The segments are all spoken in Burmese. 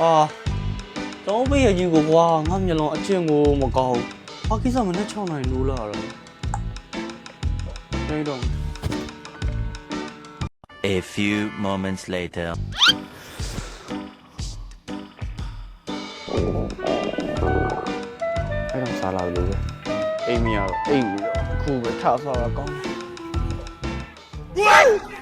အာတော့ဘေးရကြီးကိုကွာငါမျက်လုံးအချင်းကိုမကောင်းဘာကိစ္စမနဲ့6နိုင်လို့လာတော့နေတော့ A few moments later. အဲ့တော့စားလာလို့ပဲအိမ်မရတော့အိမ်ပြီးတော့အ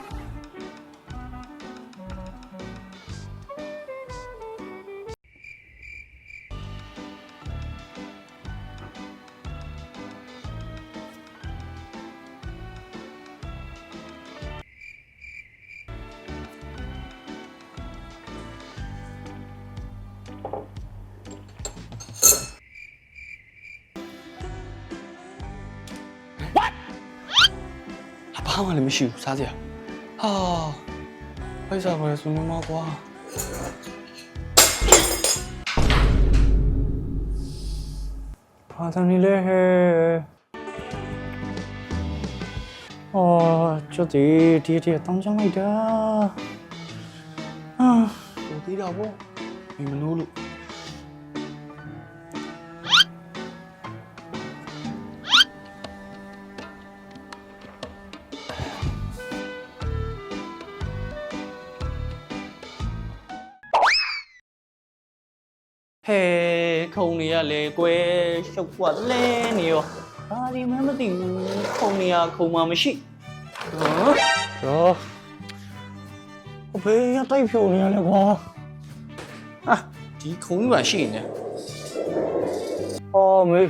ဘာမှလည်းမရှိဘူးစားစရာဟာဖိုက်စားပါလေစနေမကွာဘာသာနေလဲဟဲ့အော်ကျဒီဒီဒီတောင်းချလိုက်တာအာကိုတီးတော့ဘောမမနိုးလို့ ဟဲခုံနေရလေကွယ်ရှုပ်ကွာလဲနေရောဘာဒီမှမသိဘူးခုံနေရခုံမှမရှိဟမ်တော့အဖေရတိုက်ဖြိုနေရလေကွာအာဒီခုံကြီးပါရှိနေအော်မေ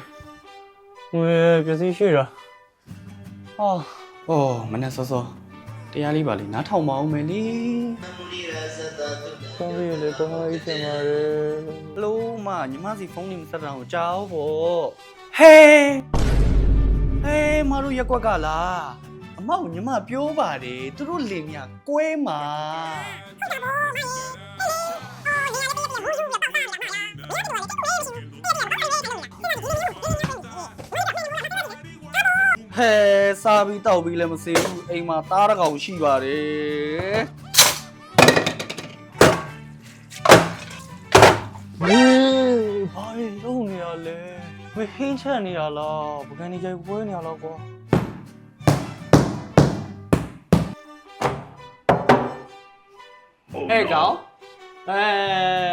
မေပစ္စည်းရှိတာအော်အော်မနဲ့စောစော တရားလေးပါလေနားထောင်မအောင်မယ်လေကောင်းပြီလေကောင်းပြီဆင်ပါလေဟလိုမညီမစီဖုန်းလေးမဆက်တာကိုကြောက်ဖို့ဟေးဟေးမတို့ရက်ကွက်ကလားအမောက်ညီမပြောပါတယ်သူတို့လင်မြကွဲမှာဟဲ စားပြီးတောက်ပြီးလည်းမစေဘူးအိမ်မှာသားတစ်ကောင်ရှိပါတယ်ဟေးဘာလို့နေရလဲဝေဟင်းချက်နေရလားပကံနေကြိုက်ပွဲနေရလားကွာဟဲ့ကောင်အဲ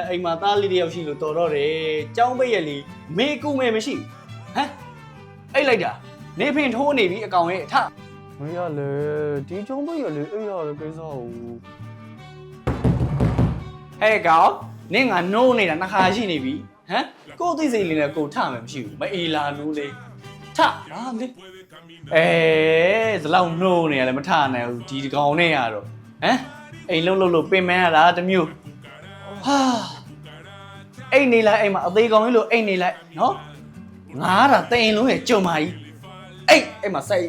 အိမ်မှာသားလေးတယောက်ရှိလို့တော်တော့တယ်ចောင်းပိတ်ရလီမေကူမဲမရှိဟမ်အိတ်လိုက်တာ နေဖင်ထိုးနေပြီအကောင်ရဲ့အထမရလေဒီចောင်းပိတ်ရလီအိတ်ရတဲ့ကိစ္စကိုဟဲ့ကောင်နင့်ငါနိုးနေတာနှစ်ခါရှိနေပြီဟမ်ကိုယ်သိစိတ်လေးနဲ့ကိုယ်ထမယ်မရှိဘူးမအေးလာလို့လေထဟာလေအဲဇလောက်နိုးနေရလဲမထနိုင်ဘူးဒီကောင်နဲ့ရတော့ဟမ်အိမ်လုံးလုံးလို့ပင်မရတာတစ်မျိုးဟာအိမ်နေလိုက်အိမ်မှာအသေးကောင်လေးလို့အိမ်နေလိုက်နော်ငားတာတိန်လုံးရဲ့ကြုံမာကြီး အိတ်အိမ်မှာစိုက်